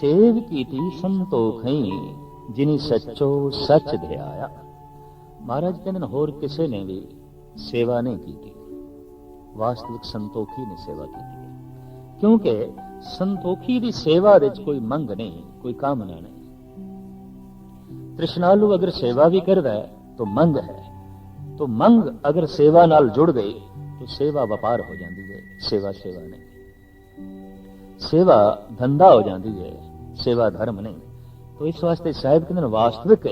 Save ਕੀਤੀ ਸੰਤੋਖਈ ਜਿਨੀ ਸੱਚੋ ਸੱਚ ਧਿਆਇਆ। ਮਹਾਰਾਜ ਕਹਿੰਦੇ ਨੇ, ਹੋਰ ਕਿਸੇ ਨੇ ਵੀ ਸੇਵਾ ਨਹੀਂ ਕੀਤੀ। ਵਾਸਤਵਿਕ ਸੰਤੋਖੀ ਨੇ ਸੇਵਾ ਕੀਤੀ। ਕਿਉਂਕਿ ਸੰਤੋਖੀ ਦੀ ਸੇਵਾ ਵਿੱਚ ਕੋਈ ਮੰਗ ਨਹੀਂ, ਕੋਈ ਕਾਮਨਾ ਨਹੀਂ। ਤ੍ਰਿਸ਼ਨਾਲੂ ਅਗਰ ਸੇਵਾ ਵੀ ਕਰਦਾ ਹੈ, ਤਾਂ ਮੰਗ ਹੈ। तो ਮੰਗ ਅਗਰ ਸੇਵਾ ਨਾਲ ਜੁੜ ਗਈ ਤਾਂ ਸੇਵਾ ਵਪਾਰ ਹੋ ਜਾਂਦੀ ਹੈ, ਸੇਵਾ ਸੇਵਾ ਨਹੀਂ। ਸੇਵਾ ਧੰਦਾ ਹੋ ਜਾਂਦੀ ਹੈ। ਸੇਵਾ ਧਰਮ ਨਹੀਂ तो ਇਸ ਵਾਸਤੇ ਸਾਹਿਬ ਕਹਿੰਦੇ ਨੇ ਵਾਸਤਵਿਕ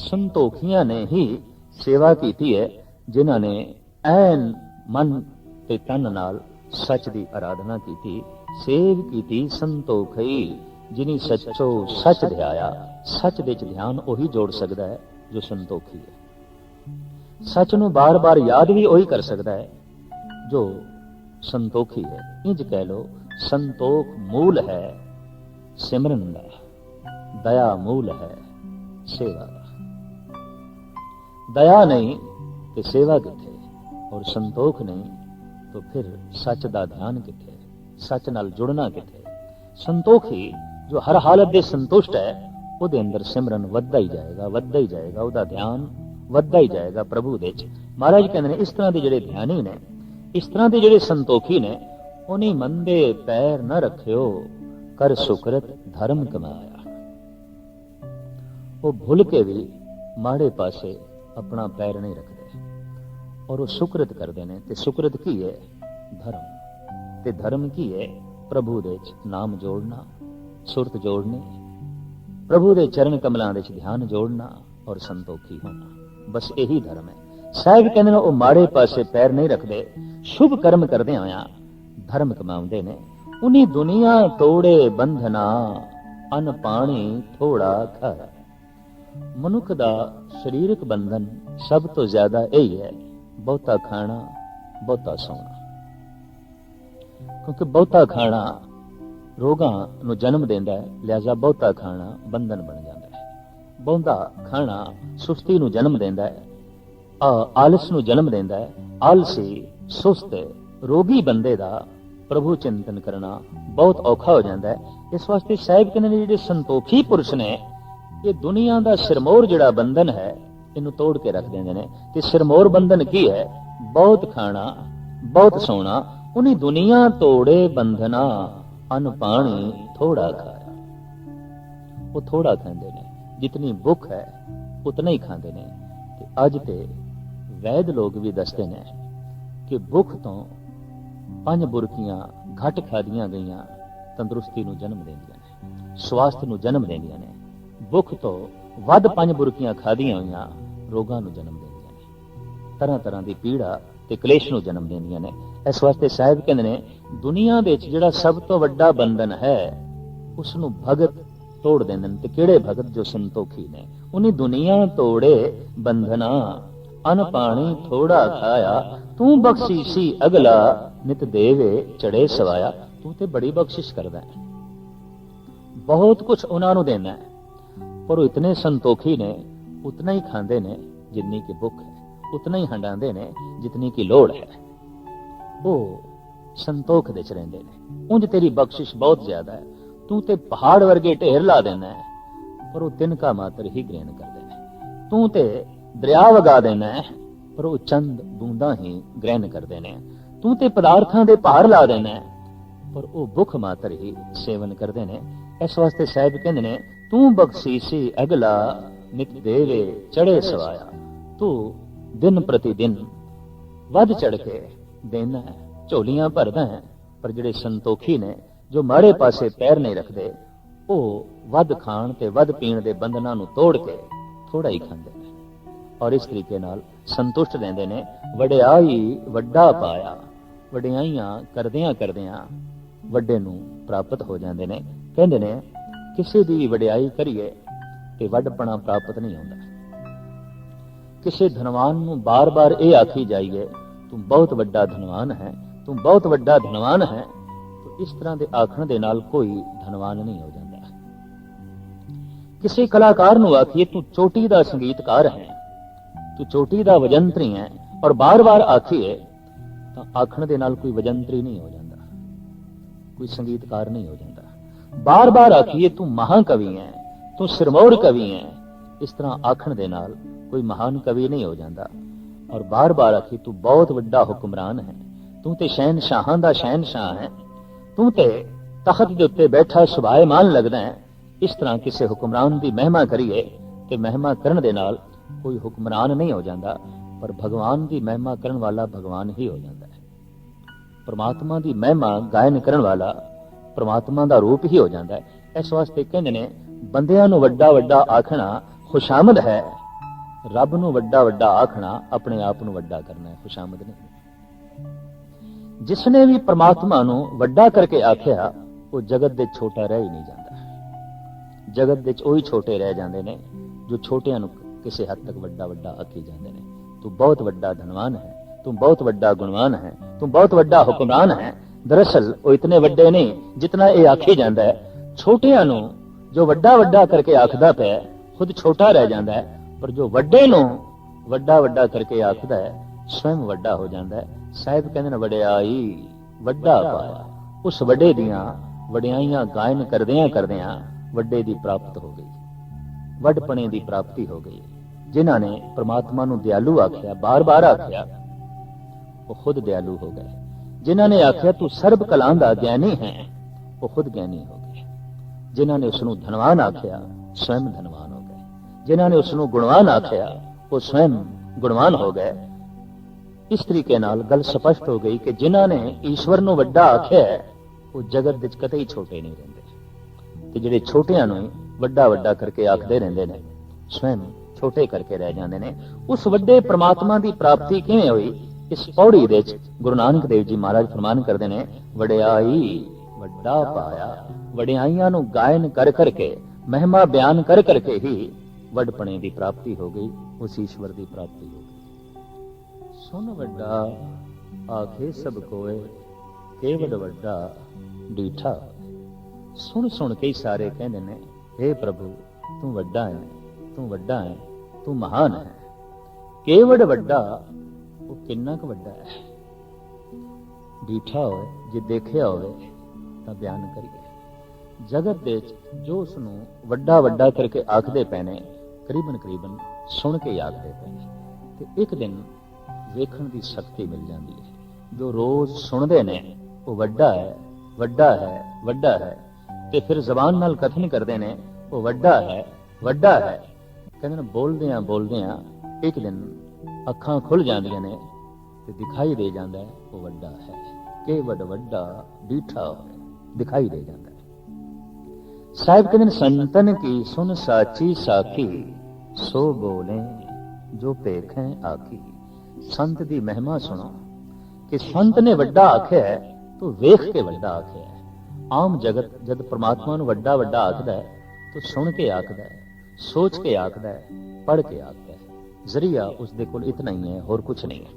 ਸੰਤੋਖੀਆਂ ਨੇ ਹੀ ਸੇਵਾ ਕੀਤੀ ਹੈ ਜਿਨ੍ਹਾਂ ਨੇ ਐਨ ਮਨ ਤੇ ਤਨ ਨਾਲ ਸੱਚ ਦੀ ਆਰਾਧਨਾ ਕੀਤੀ ਸੇਵ ਕੀਤੀ ਸੰਤੋਖਈ ਜਿਨੀ ਸੱਚੋ ਸੱਚ ਧਿਆਇਆ ਸੱਚ ਦੇ ਚ ਧਿਆਨ ਉਹੀ ਜੋੜ ਸਕਦਾ ਹੈ ਜੋ ਸੰਤੋਖੀ ਹੈ ਸੱਚ ਨੂੰ ਬਾਰ-ਬਾਰ ਯਾਦ ਵੀ ਉਹੀ ਕਰ ਸਕਦਾ ਹੈ ਜੋ ਸੰਤੋਖੀ ਹੈ ਇੰਜ ਕਹਿ ਲੋ ਸੰਤੋਖ ਮੂਲ ਹੈ ਸਿਮਰਨ ਦਾ ਦਇਆ ਮੂਲ ਹੈ ਸੇਵਾ ਦਾ। ਦਇਆ ਨਹੀਂ ਤੇ ਸੇਵਾ ਕਿੱਥੇ? ਔਰ ਸੰਤੋਖ ਨਹੀਂ ਤਾਂ ਫਿਰ ਸੱਚ ਦਾ ਧਿਆਨ ਕਿੱਥੇ? ਸੱਚ ਨਾਲ ਜੁੜਨਾ ਕਿੱਥੇ? ਸੰਤੋਖੀ ਜੋ ਹਰ ਹਾਲਤ ਦੇ ਸੰਤੁਸ਼ਟ ਹੈ, ਉਹਦੇ ਅੰਦਰ ਸਿਮਰਨ ਵੱਧਦਾ ਹੀ ਜਾਏਗਾ, ਵੱਧਦਾ ਹੀ ਜਾਏਗਾ, ਉਹਦਾ ਧਿਆਨ ਵੱਧਦਾ ਹੀ ਜਾਏਗਾ ਪ੍ਰਭੂ ਦੇ ਵਿੱਚ। ਮਹਾਰਾਜ ਕਹਿੰਦੇ ਨੇ, ਇਸ ਤਰ੍ਹਾਂ ਦੇ ਜਿਹੜੇ ਧਿਆਨੀ ਨੇ, ਇਸ ਤਰ੍ਹਾਂ ਦੇ ਜਿਹੜੇ ਸੰਤੋਖੀ ਨੇ, ਉਹਨੇ ਮਨ ਦੇ ਪੈਰ ਨਾ ਰੱਖਿਓ। ਕਰ ਸੁਕਰਤ ਧਰਮ ਕਮਾਇਆ। ਉਹ ਭੁੱਲ ਕੇ ਵੀ ਮਾੜੇ ਪਾਸੇ ਆਪਣਾ ਪੈਰ ਨਹੀਂ ਰੱਖਦੇ। ਔਰ ਉਹ ਸੁਕਰਤ ਕਰਦੇ ਨੇ, ਤੇ ਸੁਕਰਤ ਕੀ ਹੈ? ਧਰਮ। ਤੇ ਧਰਮ ਕੀ ਹੈ? ਪ੍ਰਭੂ ਦੇ ਵਿੱਚ ਨਾਮ ਜੋੜਨਾ, ਸੁਰਤ ਜੋੜਨੀ, ਪ੍ਰਭੂ ਦੇ ਚਰਨ ਕਮਲਾਂ ਦੇ ਵਿੱਚ ਧਿਆਨ ਜੋੜਨਾ ਔਰ ਸੰਤੋਖੀ ਹੋਣਾ। ਬਸ ਇਹੀ ਧਰਮ ਹੈ। ਸਾਹਿਬ ਕਹਿੰਦੇ ਨੇ ਉਹ ਮਾੜੇ ਪਾਸੇ ਪੈਰ ਨਹੀਂ ਰੱਖਦੇ। ਸ਼ੁਭ ਕਰਮ ਕਰਦੇ ਹੋਇਆ ਧਰਮ ਕਮਾਉਂਦੇ ਨੇ। ਉਨੀ ਦੁਨੀਆ ਤੋੜੇ ਬੰਧਨਾ ਅਨ ਪਾਣੀ ਥੋੜਾ ਘਰ ਮਨੁੱਖ ਦਾ ਸਰੀਰਕ ਬੰਧਨ ਸਭ ਤੋਂ ਜ਼ਿਆਦਾ ਇਹ ਹੈ ਬਹੁਤਾ ਖਾਣਾ ਬਹੁਤਾ ਸੌਣਾ ਕਿਉਂਕਿ ਬਹੁਤਾ ਖਾਣਾ ਰੋਗਾਂ ਨੂੰ ਜਨਮ ਦਿੰਦਾ ਹੈ ਲਿਆਜ਼ਾ ਬਹੁਤਾ ਖਾਣਾ ਬੰਧਨ ਬਣ ਜਾਂਦਾ ਹੈ ਬਹੁਤਾ ਖਾਣਾ ਸੁਸਤੀ ਨੂੰ ਜਨਮ ਦਿੰਦਾ ਹੈ ਆਲਸ ਨੂੰ ਜਨਮ ਦਿੰਦਾ ਹੈ ਆਲਸੀ ਸੁਸਤ ਰੋਗੀ ਬੰਦੇ ਦਾ ਪ੍ਰਭੂ ਚਿੰਤਨ ਕਰਨਾ ਬਹੁਤ ਔਖਾ ਹੋ ਜਾਂਦਾ ਹੈ। ਇਸ ਵਾਸਤੇ ਸਾਹਿਬ ਕਹਿੰਦੇ ਨੇ ਜਿਹੜੇ ਸੰਤੋਖੀ ਪੁਰਸ਼ ਨੇ, ਇਹ ਦੁਨੀਆ ਦਾ ਸਿਰਮੌਰ ਜਿਹੜਾ ਬੰਧਨ ਹੈ, ਇਹਨੂੰ ਤੋੜ ਕੇ ਰੱਖ ਦਿੰਦੇ ਨੇ। ਤੇ ਸਿਰਮੌਰ ਬੰਧਨ ਕੀ ਹੈ? ਬਹੁਤ ਖਾਣਾ, ਬਹੁਤ ਸੋਣਾ, ਉਹਨੇ ਦੁਨੀਆ ਤੋੜੇ ਬੰਧਨਾ ਅਨ ਪਾਣੀ ਥੋੜਾ ਖਾਇਆ। ਉਹ ਥੋੜਾ ਖਾਂਦੇ ਨੇ, ਜਿਤਨੀ ਭੁੱਖ ਹੈ, ਉਤਨਾ ਹੀ ਖਾਂਦੇ ਨੇ। ਤੇ ਅੱਜ ਤੇ ਵੈਦ ਲੋਕ ਵੀ ਦੱਸਦੇ ਨੇ ਕਿ ਭੁੱਖ ਤੋਂ ਪੰਜ ਬੁਰਕੀਆਂ ਘੱਟ ਖਾਦੀਆਂ ਗਈਆਂ, ਤੰਦਰੁਸਤੀ ਨੂੰ ਜਨਮ ਦਿੰਦੀਆਂ ਨੇ, ਸਵਾਸਥ ਨੂੰ ਜਨਮ ਦਿੰਦੀਆਂ ਨੇ। ਭੁੱਖ ਤੋਂ ਵੱਧ ਪੰਜ ਬੁਰਕੀਆਂ ਖਾਦੀਆਂ ਹੋਈਆਂ ਰੋਗਾਂ ਨੂੰ ਜਨਮ ਦਿੰਦੀਆਂ ਨੇ। ਤਰ੍ਹਾਂ ਤਰ੍ਹਾਂ ਦੀ ਪੀੜਾ ਤੇ ਕਲੇਸ਼ ਨੂੰ ਜਨਮ ਦਿੰਦੀਆਂ ਨੇ। ਇਸ ਵਾਸਤੇ ਸਾਹਿਬ ਕਹਿੰਦੇ ਨੇ, ਦੁਨੀਆ ਦੇ ਵਿੱਚ ਜਿਹੜਾ ਸਭ ਤੋਂ ਵੱਡਾ ਬੰਧਨ ਹੈ ਉਸ ਨੂੰ ਭਗਤ ਤੋੜ ਦਿੰਦੇ ਨੇ। ਤੇ ਕਿਹੜੇ ਭਗਤ ਜੋ ਸੰਤੋਖੀ ਨੇ? ਉਹਨੇ ਦੁਨੀਆ ਤੋੜੇ ਬੰਧਨਾ। ਅਨ ਪਾਣੀ ਥੋੜਾ ਖਾਇਆ, ਤੂੰ ਬਖਸ਼ੀਸੀ ਅਗਲਾ ਨਿਤ ਦੇਵੇ ਚੜੇ ਸਵਾਇਆ, ਤੂੰ ਤੇ ਬੜੀ ਬਖਸ਼ਿਸ਼ ਕਰਦਾ ਹੈ। ਬਹੁਤ ਕੁਝ ਉਹਨਾਂ ਨੂੰ ਦੇਣਾ ਹੈ, ਪਰ ਉਹ ਇਤਨੇ ਸੰਤੋਖੀ ਨੇ, ਉਤਨਾ ਹੀ ਖਾਂਦੇ ਨੇ ਜਿੰਨੀ ਕਿ ਭੁੱਖ ਹੈ, ਉਤਨਾ ਹੀ ਹੰਡਾਉਂਦੇ ਨੇ ਜਿਤਨੀ ਕਿ ਲੋੜ ਹੈ। ਉਹ ਸੰਤੋਖ ਦੇ ਚ ਰਹਿੰਦੇ ਨੇ, ਉਂਝ ਤੇਰੀ ਬਖਸ਼ਿਸ਼ ਬਹੁਤ ਜ਼ਿਆਦਾ ਹੈ, ਤੂੰ ਤੇ ਪਹਾੜ ਵਰਗੇ ਢੇਰ ਲਾ ਦੇਣਾ ਹੈ, ਪਰ ਉਹ ਤਿਨਕਾ ਮਾਤਰ ਹੀ ਗ੍ਰਹਿਣ ਕਰਦੇ ਨੇ। ਤੂੰ ਤੇ ਦਰਿਆ ਵਗਾ ਦੇਣਾ ਪਰ ਉਹ ਚੰਦ ਬੂੰਦਾਂ ਹੀ ਗ੍ਰਹਿਣ ਕਰਦੇ ਨੇ। ਤੂੰ ਤੇ ਪਦਾਰਥਾਂ ਦੇ ਭਾਰ ਲਾ ਦੇਣਾ ਪਰ ਉਹ ਭੁੱਖ ਮਾਤਰ ਹੀ ਸੇਵਨ ਕਰਦੇ ਨੇ। ਇਸ ਵਾਸਤੇ ਸਾਹਿਬ ਕਹਿੰਦੇ ਨੇ, ਤੂੰ ਬਖਸ਼ੀਸੀ ਅਗਲਾ ਨਿਤ ਦੇਵੇ ਚੜੇ ਸਵਾਇਆ। ਤੂੰ ਦਿਨ ਪ੍ਰਤੀ ਦਿਨ ਵੱਧ ਚੜ ਕੇ ਦੇਣਾ ਝੋਲੀਆਂ ਭਰਦਾ ਹੈ, ਪਰ ਜਿਹੜੇ ਸੰਤੋਖੀ ਨੇ, ਜੋ ਮਾੜੇ ਪਾਸੇ ਪੈਰ ਨਹੀਂ ਰੱਖਦੇ, ਉਹ ਵੱਧ ਖਾਣ ਤੇ ਵੱਧ ਪੀਣ ਦੇ ਬੰਧਨਾਂ ਨੂੰ ਤੋੜ ਕੇ ਥੋੜਾ ਹੀ ਖਾਂਦੇ ਔਰ ਇਸ ਤਰੀਕੇ ਨਾਲ ਸੰਤੁਸ਼ਟ ਰਹਿੰਦੇ ਨੇ। ਵਡਿਆਈ ਵੱਡਾ ਪਾਇਆ, ਵਡਿਆਈਆਂ ਕਰਦਿਆਂ ਕਰਦਿਆਂ ਵੱਡੇ ਨੂੰ ਪ੍ਰਾਪਤ ਹੋ ਜਾਂਦੇ ਨੇ। ਕਹਿੰਦੇ ਨੇ, ਕਿਸੇ ਦੀ ਵਡਿਆਈ ਕਰੀਏ ਤੇ ਵੱਡਪਣਾ ਪ੍ਰਾਪਤ ਨਹੀਂ ਹੁੰਦਾ। ਕਿਸੇ ਧਨਵਾਨ ਨੂੰ ਬਾਰ-ਬਾਰ ਇਹ ਆਖੀ ਜਾਈਏ, ਤੂੰ ਬਹੁਤ ਵੱਡਾ ਧਨਵਾਨ ਹੈ, ਤੂੰ ਬਹੁਤ ਵੱਡਾ ਧਨਵਾਨ ਹੈ। ਤਾਂ ਇਸ ਤਰ੍ਹਾਂ ਦੇ ਆਖਣ ਦੇ ਨਾਲ ਕੋਈ ਧਨਵਾਨ ਨਹੀਂ ਹੋ ਜਾਂਦਾ। ਕਿਸੇ ਕਲਾਕਾਰ ਨੂੰ ਆਖੀਏ, ਤੂੰ ਚੋਟੀ ਦਾ ਸੰਗੀਤਕਾਰ ਹੈ ਤੂੰ ਚੋਟੀ ਦਾ ਵਜੰਤਰੀ ਹੈ ਔਰ ਬਾਰ-ਬਾਰ ਆਖੀਏ, ਤਾਂ ਆਖਣ ਦੇ ਨਾਲ ਕੋਈ ਵਜੰਤਰੀ ਨਹੀਂ ਹੋ ਜਾਂਦਾ। ਕੋਈ ਸੰਗੀਤਕਾਰ ਨਹੀਂ ਹੋ ਜਾਂਦਾ। ਬਾਰ-ਬਾਰ ਆਖੀਏ, ਤੂੰ ਮਹਾਕਵੀ ਹੈ ਤੂੰ ਸਿਰਮੌਰ ਕਵੀ ਹੈ ਇਸ ਤਰ੍ਹਾਂ ਆਖਣ ਦੇ ਨਾਲ ਕੋਈ ਮਹਾਨ ਕਵੀ ਨਹੀਂ ਹੋ ਜਾਂਦਾ। ਔਰ ਬਾਰ-ਬਾਰ ਆਖੀ ਤੂੰ ਬਹੁਤ ਵੱਡਾ ਹੁਕਮਰਾਨ ਹੈ, ਤੂੰ ਤੇ ਸ਼ਹਿਨਸ਼ਾਹਾਂ ਦਾ ਸ਼ਹਿਨ ਸ਼ਾਹ ਹੈ, ਤੂੰ ਤੇ ਤਖਤ ਦੇ ਉੱਤੇ ਬੈਠਾ ਸੁਭਾਏਮਾਨ ਲੱਗਦਾ ਹੈ, ਇਸ ਤਰ੍ਹਾਂ ਕਿਸੇ ਹੁਕਮਰਾਨ ਦੀ ਮਹਿਮਾ ਕਰੀਏ, ਤੇ ਮਹਿਮਾ ਕਰਨ ਦੇ ਨਾਲ ਕੋਈ ਹੁਕਮਰਾਨ ਨਹੀਂ ਹੋ ਜਾਂਦਾ, ਪਰ ਭਗਵਾਨ ਦੀ ਮਹਿਮਾ ਕਰਨ ਵਾਲਾ ਭਗਵਾਨ ਹੀ ਹੋ ਜਾਂਦਾ ਹੈ। ਪ੍ਰਮਾਤਮਾ ਦੀ ਮਹਿਮਾ ਗਾਇਨ ਕਰਨ ਵਾਲਾ ਪ੍ਰਮਾਤਮਾ ਦਾ ਰੂਪ ਹੀ ਹੋ ਜਾਂਦਾ ਹੈ। ਇਸ ਵਾਸਤੇ ਕਹਿੰਦੇ ਨੇ, ਬੰਦਿਆਂ ਨੂੰ ਵੱਡਾ ਵੱਡਾ ਆਖਣਾ ਖੁਸ਼ਾਮਦ ਹੈ, ਰੱਬ ਨੂੰ ਵੱਡਾ ਵੱਡਾ ਆਖਣਾ ਆਪਣੇ ਆਪ ਨੂੰ ਵੱਡਾ ਕਰਨਾ ਹੈ, ਖੁਸ਼ਾਮਦ ਨਹੀਂ। ਜਿਸ ਨੇ ਵੀ ਪ੍ਰਮਾਤਮਾ ਨੂੰ ਵੱਡਾ ਕਰਕੇ ਆਖਿਆ, ਉਹ ਜਗਤ ਦੇ ਛੋਟਾ ਰਹਿ ਹੀ ਨਹੀਂ ਜਾਂਦਾ। ਜਗਤ ਦੇ ਉਹੀ ਛੋਟੇ ਰਹਿ ਜਾਂਦੇ ਨੇ, ਜੋ ਛੋਟਿਆਂ ਨੂੰ ਕਿਸੇ ਹੱਦ ਤੱਕ ਵੱਡਾ ਵੱਡਾ ਆਖੀ ਜਾਂਦੇ ਨੇ। ਤੂੰ ਬਹੁਤ ਵੱਡਾ ਧਨਵਾਨ ਹੈ, ਤੂੰ ਬਹੁਤ ਵੱਡਾ ਗੁਣਵਾਨ ਹੈ, ਤੂੰ ਬਹੁਤ ਵੱਡਾ ਹੁਕਮਰਾਨ ਹੈ। ਦਰਅਸਲ ਉਹ ਇਤਨੇ ਵੱਡੇ ਨਹੀਂ ਜਿਤਨਾ ਇਹ ਆਖੀ ਜਾਂਦਾ ਹੈ। ਛੋਟਿਆਂ ਨੂੰ ਜੋ ਵੱਡਾ ਵੱਡਾ ਕਰਕੇ ਆਖਦਾ ਪਿਆ, ਖੁਦ ਛੋਟਾ ਰਹਿ ਜਾਂਦਾ ਹੈ, ਪਰ ਜੋ ਵੱਡੇ ਨੂੰ ਵੱਡਾ ਵੱਡਾ ਕਰਕੇ ਆਖਦਾ ਹੈ ਸਵੈਮ ਵੱਡਾ ਹੋ ਜਾਂਦਾ ਹੈ। ਸਾਹਿਬ ਕਹਿੰਦੇ ਨੇ, ਵਡਿਆਈ, ਵੱਡਾ ਪਾਇਆ। ਉਸ ਵੱਡੇ ਦੀਆਂ ਵਡਿਆਈਆਂ ਗਾਇਨ ਕਰਦਿਆਂ ਕਰਦਿਆਂ ਵੱਡੇ ਦੀ ਪ੍ਰਾਪਤ ਹੋ ਗਈ। ਵੱਡਪਣੇ ਦੀ ਪ੍ਰਾਪਤੀ ਹੋ ਗਈ। ਜਿਨ੍ਹਾਂ ਨੇ ਪ੍ਰਮਾਤਮਾ ਨੂੰ ਦਿਆਲੂ ਆਖਿਆ, ਬਾਰ-ਬਾਰ ਆਖਿਆ, ਉਹ ਖੁਦ ਦਿਆਲੂ ਹੋ ਗਏ। ਜਿਨ੍ਹਾਂ ਨੇ ਆਖਿਆ, ਤੂੰ ਸਰਬ ਕਲਾਂ ਦਾ ਗਿਆਨੀ ਹੈ, ਉਹ ਖੁਦ ਗਿਆਨੀ ਹੋ ਗਏ। ਜਿਨ੍ਹਾਂ ਨੇ ਉਸ ਨੂੰ ਧਨਵਾਨ ਆਖਿਆ ਸਵੈਮ ਧਨਵਾਨ ਹੋ ਗਏ। ਜਿਨ੍ਹਾਂ ਨੇ ਉਸ ਨੂੰ ਗੁਣਵਾਨ ਆਖਿਆ, ਉਹ ਸਵੈਮ ਗੁਣਵਾਨ ਹੋ ਗਏ। ਇਸ ਤਰੀਕੇ ਨਾਲ ਗੱਲ ਸਪਸ਼ਟ ਹੋ ਗਈ ਕਿ ਜਿਨ੍ਹਾਂ ਨੇ ਈਸ਼ਵਰ ਨੂੰ ਵੱਡਾ ਆਖਿਆ, ਉਹ ਜਗਤ ਵਿੱਚ ਕਦੇ ਹੀ ਛੋਟੇ ਨਹੀਂ ਰਹਿੰਦੇ। ਤੇ ਜਿਹੜੇ ਛੋਟਿਆਂ ਨੂੰ ਵੱਡਾ ਵੱਡਾ ਕਰਕੇ ਆਖਦੇ ਰਹਿੰਦੇ ਨੇ ਸਵੈਮ ਛੋਟੇ ਕਰਕੇ ਰਹਿ ਜਾਂਦੇ ਨੇ। ਉਸ ਵੱਡੇ ਪ੍ਰਮਾਤਮਾ ਦੀ ਪ੍ਰਾਪਤੀ ਕਿਵੇਂ ਹੋਈ? ਇਸ ਪੌੜੀ ਦੇ ਵਿੱਚ ਗੁਰੂ ਨਾਨਕ ਦੇਵ ਜੀ ਮਹਾਰਾਜ ਫਰਮਾਨ ਕਰਦੇ ਨੇ, ਵਡਿਆਈ ਵੱਡਾ ਪਾਇਆ, ਵਡਿਆਈਆਂ ਨੂੰ ਗਾਇਨ ਕਰ ਕਰਕੇ, ਮਹਿਮਾ ਬਿਆਨ ਕਰ ਕਰਕੇ ਹੀ ਵੱਡਪਣੇ ਦੀ ਪ੍ਰਾਪਤੀ ਹੋ ਗਈ, ਉਸ ਈਸ਼ਵਰ ਦੀ ਪ੍ਰਾਪਤੀ ਹੋ ਗਈ। ਸੁਣ ਵੱਡਾ, ਆਖੇ ਸਭ ਕੋਏ, ਕੇਵਲ ਵੱਡਾ, ਡੀਠਾ। ਸੁਣ ਸੁਣ ਕੇ ਹੀ ਸਾਰੇ ਕਹਿੰਦੇ ਨੇ हे ਪ੍ਰਭੂ, ਤੂੰ ਵੱਡਾ ਹੈ, ਤੂੰ ਵੱਡਾ ਹੈ। ਤੂੰ ਮਹਾਨ ਹੈ। ਕੇਵਡ ਵੱਡਾ, ਉਹ ਕਿੰਨਾ ਕੁ ਵੱਡਾ ਹੈ। ਡੀਠਾ ਹੋਵੇ ਜੇ ਦੇਖਿਆ ਹੋਵੇ, ਤਾਂ ਬਿਆਨ ਕਰੀਏ। ਜਗਤ ਦੇ ਵਿੱਚ ਜੋ ਉਸ ਨੂੰ ਵੱਡਾ ਵੱਡਾ ਕਰਕੇ ਆਖਦੇ ਪਏ ਨੇ ਕਰੀਬਨ ਕਰੀਬਨ ਸੁਣ ਕੇ ਹੀ ਆਖਦੇ ਪਏ ਨੇ ਤੇ ਇੱਕ ਦਿਨ ਵੇਖਣ ਦੀ ਸ਼ਕਤੀ ਮਿਲ ਜਾਂਦੀ ਹੈ। ਜੋ ਰੋਜ਼ ਸੁਣਦੇ ਨੇ, ਉਹ ਵੱਡਾ ਹੈ ਵੱਡਾ ਹੈ ਵੱਡਾ ਹੈ। ਤੇ ਫਿਰ ਜ਼ਬਾਨ ਨਾਲ ਕਥਨ ਕਰਦੇ ਨੇ, ਉਹ ਵੱਡਾ ਹੈ ਵੱਡਾ ਹੈ। ਕਹਿੰਦੇ ਨੇ, ਬੋਲਦਿਆਂ ਬੋਲਦਿਆਂ ਇੱਕ ਦਿਨ ਅੱਖਾਂ ਖੁੱਲ ਜਾਂਦੀਆਂ ਨੇ ਤੇ ਦਿਖਾਈ ਦੇ ਜਾਂਦਾ ਹੈ, ਉਹ ਵੱਡਾ ਹੈ। ਕਿ ਵੱਡ ਵੱਡਾ ਡੀਠਾ ਹੋਵੇ ਦਿਖਾਈ ਦੇ ਜਾਂਦਾ ਹੈ। ਸਾਹਿਬ ਕਹਿੰਦੇ ਨੇ, ਸੰਤਨ ਕੀ ਸੁਨ ਸਾਚੀ ਸਾਖੀ, ਸੋ ਬੋਲੇ ਜੋ ਪੇਖੈ ਆਖੀ। ਸੰਤ ਦੀ ਮਹਿਮਾ ਸੁਣੋ, ਕਿ ਸੰਤ ਨੇ ਵੱਡਾ ਆਖਿਆ ਹੈ, ਤੂੰ ਵੇਖ ਕੇ ਵੱਡਾ ਆਖਿਆ ਹੈ। ਆਮ ਜਗਤ ਜਦ ਪ੍ਰਮਾਤਮਾ ਨੂੰ ਵੱਡਾ ਵੱਡਾ ਆਖਦਾ ਹੈ, ਤੂੰ ਸੁਣ ਕੇ ਆਖਦਾ ਹੈ। ਸੋਚ ਕੇ ਆਖਦਾ ਹੈ ਪੜ ਕੇ ਆਖਦਾ ਹੈ। ਜ਼ਰੀਆ ਉਸ ਦੇ ਕੋਲ ਇਤਨਾ ਹੀ ਹੈ, ਹੋਰ ਕੁਝ ਨਹੀਂ ਹੈ।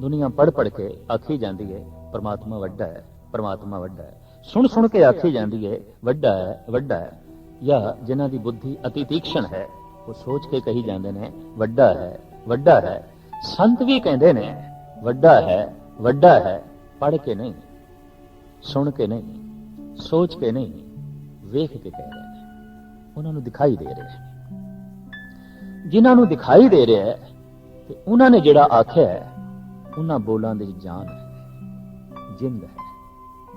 ਦੁਨੀਆ ਪੜ ਪੜ ਕੇ ਆਖੀ ਜਾਂਦੀ ਹੈ, ਪਰਮਾਤਮਾ ਵੱਡਾ ਹੈ, ਪਰਮਾਤਮਾ ਵੱਡਾ ਹੈ। ਸੁਣ ਸੁਣ ਕੇ ਆਖੀ ਜਾਂਦੀ ਹੈ, ਵੱਡਾ ਹੈ ਵੱਡਾ ਹੈ। ਜਾਂ ਜਿਨ੍ਹਾਂ ਦੀ ਬੁੱਧੀ ਅਤੀ ਤੀਕਸ਼ਣ ਹੈ, ਉਹ ਸੋਚ ਕੇ ਕਹੀ ਜਾਂਦੇ ਨੇ, ਵੱਡਾ ਹੈ ਵੱਡਾ ਹੈ। ਸੰਤ ਵੀ ਕਹਿੰਦੇ ਨੇ, ਵੱਡਾ ਹੈ ਵੱਡਾ ਹੈ ਪੜ ਕੇ ਨਹੀਂ, ਸੁਣ ਕੇ ਨਹੀਂ, ਸੋਚ ਕੇ ਨਹੀਂ, ਵੇਖ ਕੇ ਕਹਿ ਰਹੇ ਉਹਨਾਂ ਨੂੰ ਦਿਖਾਈ ਦੇ ਰਿਹਾ ਹੈ। ਜਿਨ੍ਹਾਂ ਨੂੰ ਦਿਖਾਈ ਦੇ ਰਿਹਾ ਹੈ ਤੇ ਉਹਨਾਂ ਨੇ ਜਿਹੜਾ ਆਖਿਆ ਹੈ, ਉਹਨਾਂ ਬੋਲਾਂ ਦੇ ਵਿੱਚ ਜਾਨ ਹੈ, ਜਿੰਦ ਹੈ।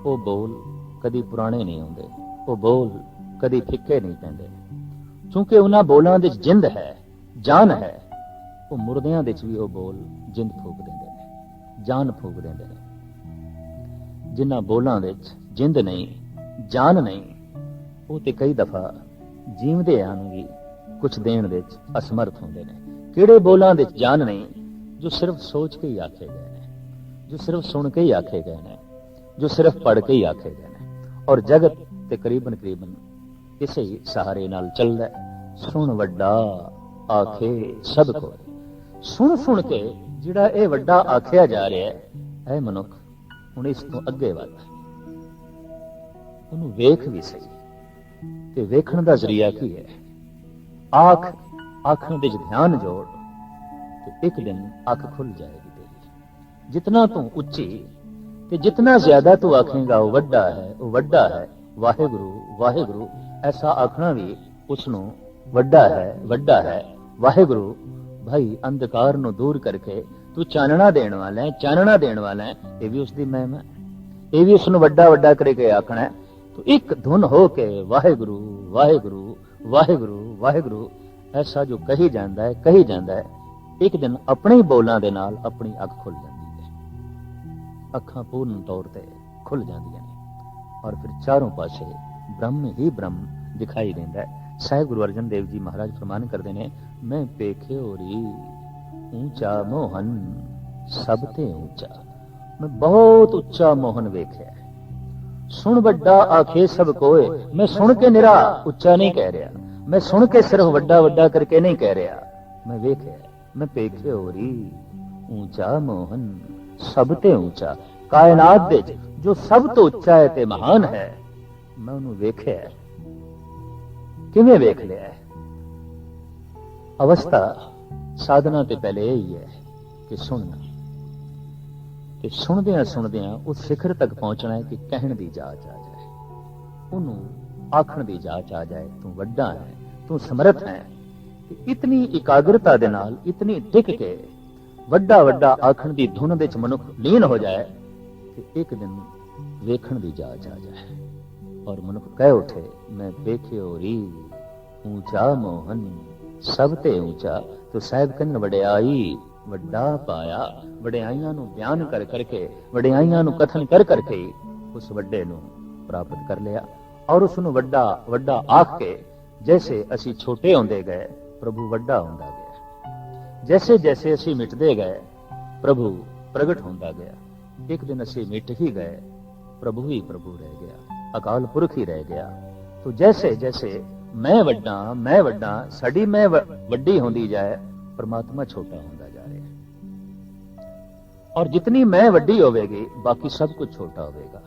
ਉਹ ਬੋਲ ਕਦੀ ਪੁਰਾਣੇ ਨਹੀਂ ਹੁੰਦੇ, ਉਹ ਬੋਲ ਕਦੀ ਫਿੱਕੇ ਨਹੀਂ ਪੈਂਦੇ। ਕਿਉਂਕਿ ਉਹਨਾਂ ਬੋਲਾਂ ਦੇ ਵਿੱਚ ਜਿੰਦ ਹੈ, ਜਾਨ ਹੈ, ਉਹ ਮੁਰਦਿਆਂ ਦੇ ਵਿੱਚ ਵੀ ਉਹ ਬੋਲ ਜਿੰਦ ਫੂਕ ਦਿੰਦੇ ਨੇ, ਜਾਨ ਫੂਕ ਦਿੰਦੇ ਨੇ। ਜਿਨ੍ਹਾਂ ਬੋਲਾਂ ਵਿੱਚ ਜਿੰਦ ਨਹੀਂ, ਜਾਨ ਨਹੀਂ, ਉਹ ਤੇ ਕਈ ਦਫਾ ਜੀਵਦਿਆਂ ਨੂੰ ਵੀ ਕੁਝ ਦੇਣ ਵਿੱਚ ਅਸਮਰਥ ਹੁੰਦੇ ਨੇ। ਕਿਹੜੇ ਬੋਲਾਂ ਦੇ ਜਾਨ ਨਹੀਂ, ਜੋ ਸਿਰਫ ਸੋਚ ਕੇ ਹੀ ਆਖੇ ਗਏ ਨੇ। ਜੋ ਸਿਰਫ ਸੁਣ ਕੇ ਹੀ ਆਖੇ ਗਏ ਨੇ। ਜੋ ਸਿਰਫ ਪੜ ਕੇ ਹੀ ਆਖੇ ਗਏ ਨੇ। ਔਰ ਜਗਤ ਤਕਰੀਬਨ ਕਰੀਬਨ ਕਿਸੇ ਹੀ ਸਹਾਰੇ ਨਾਲ ਚੱਲਦਾ ਸੁਣ ਵੱਡਾ ਆਖੇ ਸਭ ਕੋ। ਸੁਣ ਸੁਣ ਕੇ ਜਿਹੜਾ ਇਹ ਵੱਡਾ ਆਖਿਆ ਜਾ ਰਿਹਾ ਹੈ, ਇਹ ਮਨੁੱਖ ਹੁਣ ਇਸ ਤੋਂ ਅੱਗੇ ਵੱਧਦਾ ਉਹਨੂੰ ਵੇਖ ਵੀ ਸਹੀ। ਤੇ ਵੇਖਣ ਦਾ ਜ਼ਰੀਆ ਕੀ ਹੈ? ਆਖ ਅੱਖ ਵਿੱਚ ਧਿਆਨ ਜੋੜ ਤੇ ਇੱਕ ਦਿਨ ਅੱਖ ਖੁੱਲ ਜਾਏਗੀ ਤੇਰੀ। ਜਿਤਨਾ ਤੂੰ ਉੱਚੀ ਤੇ ਜਿਤਨਾ ਜ਼ਿਆਦਾ ਤੂੰ ਆਖੇਗਾ, ਉਹ ਵੱਡਾ ਹੈ, ਉਹ ਵੱਡਾ ਹੈ। ਵਾਹਿਗੁਰੂ ਵਾਹਿਗੁਰੂ, ਐਸਾ ਆਖਣਾ ਵੀ ਉਸ ਨੂੰ ਵੱਡਾ ਹੈ ਵੱਡਾ ਹੈ। ਵਾਹਿਗੁਰੂ, ਭਾਈ ਅੰਧਕਾਰ ਨੂੰ ਦੂਰ ਕਰਕੇ ਤੂੰ ਚਾਨਣਾ ਦੇਣ ਵਾਲਾ ਹੈ, ਚਾਨਣਾ ਦੇਣ ਵਾਲਾ ਹੈ। ਇਹ ਵੀ ਉਸ ਦੀ ਮਹਿਮਾ ਹੈ। ਇਹ ਵੀ ਉਸ ਨੂੰ ਵੱਡਾ ਵੱਡਾ ਕਰਕੇ ਆਖਣਾ ਹੈ। ਇੱਕ ਧੁਨ ਹੋ ਕੇ ਵਾਹਿਗੁਰੂ ਵਾਹਿਗੁਰੂ ਵਾਹਿਗੁਰੂ ਵਾਹਿਗੁਰੂ। ਐਸਾ ਜੋ ਕਹੀ ਜਾਂਦਾ ਹੈ, ਕਹੀ ਜਾਂਦਾ ਹੈ। ਇੱਕ ਦਿਨ ਆਪਣੇ ਹੀ ਬੋਲਾਂ ਦੇ ਨਾਲ ਆਪਣੀ ਅੱਖ ਖੁੱਲ ਜਾਂਦੀ ਹੈ। ਅੱਖਾਂ ਪੂਰਨ ਤੌਰ ਤੇ ਖੁੱਲ ਜਾਂਦੀਆਂ ਨੇ। ਔਰ ਫਿਰ ਚਾਰੋਂ ਪਾਸੇ ਬ੍ਰਹਮ ਹੀ ਬ੍ਰਹਮ ਦਿਖਾਈ ਦਿੰਦਾ ਹੈ। ਸਾਹਿਬ ਗੁਰੂ ਅਰਜਨ ਦੇਵ ਜੀ ਮਹਾਰਾਜ ਫਰਮਾਨ ਕਰਦੇ ਨੇ, ਮੈਂ ਪੇਖੇ ਹੋਰੀ ਉੱਚਾ ਮੋਹਨ, ਸਭ ਤੇ ਉੱਚਾ। ਮੈਂ ਬਹੁਤ ਉੱਚਾ ਮੋਹਨ ਵੇਖਿਆ ਸੁਣ ਵੱਡਾ ਆਖੇ ਸਭ ਕੋਏ। ਮੈਂ ਸੁਣ ਕੇ ਨਿਰਾ, ਉੱਚਾ ਨਹੀਂ ਕਹਿ ਰਿਹਾ। ਮੈਂ ਸੁਣ ਕੇ ਸਿਰਫ ਵੱਡਾ ਵੱਡਾ ਕਰਕੇ ਨਹੀਂ ਕਹਿ ਰਿਹਾ। ਮੈਂ ਵੇਖਿਆ, ਮੈਂ ਪੇਖੇ ਹੋਰੀ ਉੱਚਾ ਮੋਹਨ, ਸਭ ਤੇ ਉੱਚਾ ਕਾਇਨਾਤ ਦੇ ਵਿੱਚ, ਜੋ ਸਭ ਤੋਂ ਉੱਚਾ ਹੈ ਤੇ ਮਹਾਨ ਹੈ। ਮੈਂ ਉਹਨੂੰ ਵੇਖਿਆ। ਕਿਵੇਂ ਵੇਖ ਲਿਆ? ਅਵਸਥਾ ਸਾਧਨਾ ਤੇ ਪਹਿਲੇ ਇਹ ਹੀ ਹੈ ਕਿ ਸੁਣਨਾ। ਤੇ ਸੁਣਦਿਆਂ ਸੁਣਦਿਆਂ ਉਹ ਸਿਖਰ ਤੱਕ ਪਹੁੰਚਣਾ ਹੈ ਕਿ ਕਹਿਣ ਦੀ ਜਾਚ ਆ ਜਾਏ। ਉਹਨੂੰ ਆਖਣ ਦੀ ਜਾਚ ਆ ਜਾਏ, ਤੂੰ ਵੱਡਾ ਹੈ, ਤੂੰ ਸਮਰੱਥ ਹੈ। ਤੇ ਇਤਨੀ ਇਕਾਗਰਤਾ ਦੇ ਨਾਲ, ਇਤਨੀ ਟਿਕ ਕੇ ਵੱਡਾ ਵੱਡਾ ਆਖਣ ਦੀ ਧੁਨ ਦੇ ਵਿੱਚ ਮਨੁੱਖ ਲੀਨ ਹੋ ਜਾਏ ਕਿ ਇੱਕ ਦਿਨ ਵੇਖਣ ਦੀ ਜਾਚ ਆ ਜਾਏ। ਔਰ ਮਨੁੱਖ ਕਹਿ ਉਠੇ, ਮੈਂ ਵੇਖਿਓ ਰੀ ਉੱਚਾ ਮੋਹਨ, ਸਭ ਤੇ ਉੱਚਾ ਤੋ ਸਾਹਿਬ ਕੰਨ ਵਡਿਆਈ ਵੱਡਾ ਪਾਇਆ, ਵਡਿਆਈਆਂ ਨੂੰ ਬਿਆਨ ਕਰ ਕਰਕੇ, ਵਡਿਆਈਆਂ ਨੂੰ ਕਥਨ ਕਰ ਕਰਕੇ ਉਸ ਵੱਡੇ ਨੂੰ ਪ੍ਰਾਪਤ ਕਰ ਲਿਆ ਔਰ ਉਸ ਨੂੰ ਵੱਡਾ ਵੱਡਾ ਆਖ ਕੇ ਜੈਸੇ ਅਸੀਂ ਛੋਟੇ ਹੁੰਦੇ ਗਏ, ਪ੍ਰਭੂ ਵੱਡਾ ਹੁੰਦਾ ਗਿਆ। ਜੈਸੇ ਜੈਸੇ ਅਸੀਂ ਮਿਟਦੇ ਗਏ, ਪ੍ਰਭੂ ਪ੍ਰਗਟ ਹੁੰਦਾ ਗਿਆ। ਇੱਕ ਦਿਨ ਅਸੀਂ ਮਿਟ ਹੀ ਗਏ, ਪ੍ਰਭੂ ਹੀ ਪ੍ਰਭੂ ਰਹਿ ਗਿਆ, ਅਕਾਲ ਪੁਰਖ ਹੀ ਰਹਿ ਗਿਆ। ਤੋ ਜੈਸੇ ਜੈਸੇ ਮੈਂ ਵੱਡਾ ਮੈਂ ਵੱਡਾ, ਸਾਡੀ ਮੈਂ ਵੱਡੀ ਹੁੰਦੀ ਜਾਏ, ਪਰਮਾਤਮਾ ਛੋਟਾ ਹੁੰਦਾ ਔਰ ਜਿਤਨੀ ਮੈਂ ਵੱਡੀ ਹੋਵੇਗੀ, ਬਾਕੀ ਸਭ ਕੁਝ ਛੋਟਾ ਹੋਵੇਗਾ।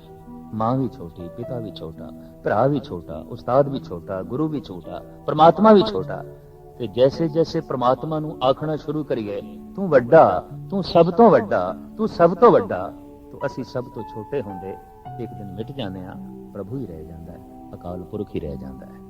ਮਾਂ ਵੀ ਛੋਟੀ, ਪਿਤਾ ਵੀ ਛੋਟਾ, ਭਰਾ ਵੀ ਛੋਟਾ, ਉਸਤਾਦ ਵੀ ਛੋਟਾ, ਗੁਰੂ ਵੀ ਛੋਟਾ, ਪਰਮਾਤਮਾ ਵੀ ਛੋਟਾ। ਤੇ ਜੈਸੇ ਜੈਸੇ ਪ੍ਰਮਾਤਮਾ ਨੂੰ ਆਖਣਾ ਸ਼ੁਰੂ ਕਰੀਏ, ਤੂੰ ਵੱਡਾ, ਤੂੰ ਸਭ ਤੋਂ ਵੱਡਾ, ਤੂੰ ਸਭ ਤੋਂ ਵੱਡਾ, ਤੋ ਅਸੀਂ ਸਭ ਤੋਂ ਛੋਟੇ ਹੁੰਦੇ, ਇੱਕ ਦਿਨ ਮਿਟ ਜਾਂਦੇ ਆ ਪ੍ਰਭੂ ਹੀ ਰਹਿ ਜਾਂਦਾ ਹੈ, ਅਕਾਲ ਪੁਰਖ ਹੀ ਰਹਿ ਜਾਂਦਾ ਹੈ।